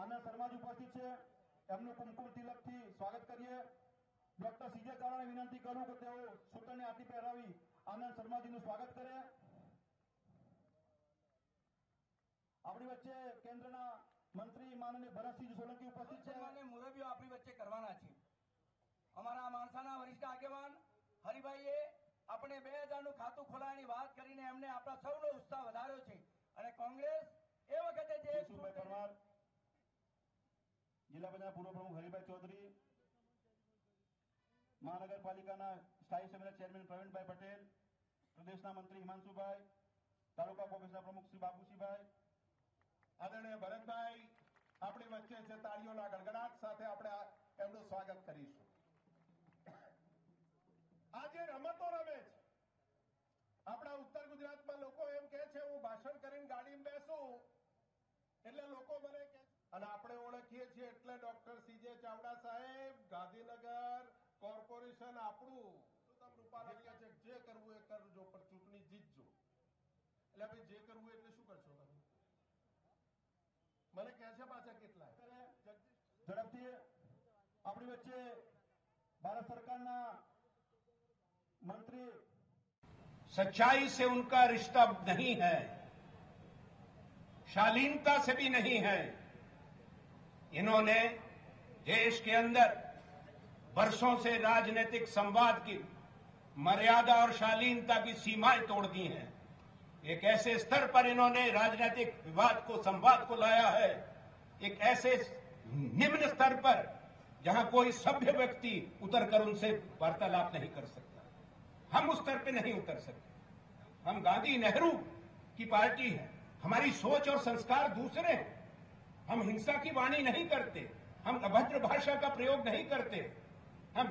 આનંદ શર્માજી ઉપસ્થિત છે એમનું કુમકુમ તિલકથી સ્વાગત કરીએ ડોક્ટર સીજે કારાને વિનંતી કરું કે તેઓ સૂટરની આરતી પહેરાવી આનંદ શર્માજીનું સ્વાગત કરે આપણી વચ્ચે કેન્દ્રના મંત્રી માનનીય ભરતસિંહ સોલંકી ઉપસ્થિત છે અને મુરબીઓ આપણી વચ્ચે કરવાના છે અમારા માણસાના વરિષ્ઠ આગેવાન હરિભાઈએ આપણે બે હજારનું ખાતું ખોલાવાની વાત કરીને એમને આપણા સૌનો ઉત્સાહ જિલ્લા પંચાયત પૂર્વ પ્રમુખ હરિભાઈ ચૌધરી મહાનગરપાલિકાના સ્થાયી સમિતિના ચેરમેન પ્રવીણભાઈ પટેલ પ્રદેશના મંત્રી હિમાંશુભાઈ તાલુકા કોંગ્રેસના પ્રમુખ શ્રી બાબુસિંહભાઈ આદરણીય ભરતભાઈ આપણી વચ્ચે છે તાળીઓના ગડગડાટ સાથે આપણે એમનું સ્વાગત કરીશું આજે રમતો રમે છે આપણા ઉત્તર ગુજરાતમાં લોકો એમ કે છે હું ભાષણ કરી ये जे એટલે ડોક્ટર સીજે ચાવડા સાહેબ ગાંધીનગર કોર્પોરેશન આપણું જે કરવું એ કરવું જો પ્રચૂટની જીત જો એટલે ભાઈ જે કરવું એટલે શું કરશો મને કેશા પાછા કેટલા ગડતી આપણી વચ્ચે બાર સાркаના મંત્રી સચ્ચાઈ સે ઉનકા રિશ્તા નહી હૈ શાલિંતા સે ભી નહી હૈ इन्होंने देश के अंदर वर्षों से राजनीतिक संवाद की मर्यादा और शालीनता की सीमाएं तोड़ दी हैं एक ऐसे स्तर पर इन्होंने राजनीतिक विवाद को संवाद को लाया है एक ऐसे निम्न स्तर पर जहां कोई सभ्य व्यक्ति उतरकर उनसे वार्तालाप नहीं कर सकता हम उस स्तर पे नहीं उतर सकते हम गांधी नेहरू की पार्टी है हमारी सोच और संस्कार दूसरे हैं हम हिंसा की वाणी नहीं करते हम अभद्र भाषा का प्रयोग नहीं करते हम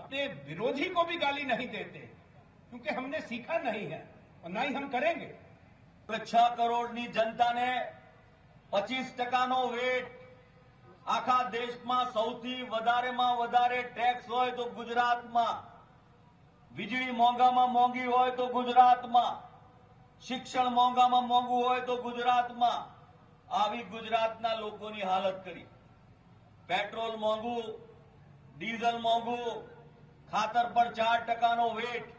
अपने विरोधी को भी गाली नहीं देते क्योंकि हमने सीखा नहीं है और ना ही हम करेंगे छह करोड़ जनता ने 25 टका नो वेट आखा देश में सौथी वदारे टैक्स हो तो गुजरात में वीजी मोगा में मोगी हो तो गुजरात में शिक्षण मोगा में मोगू हो तो गुजरात में આવી ગુજરાતના લોકોની હાલત કરી પેટ્રોલ મોંઘું ડીઝલ મોંઘું ખાતર પર ચાર ટકાનો વેટ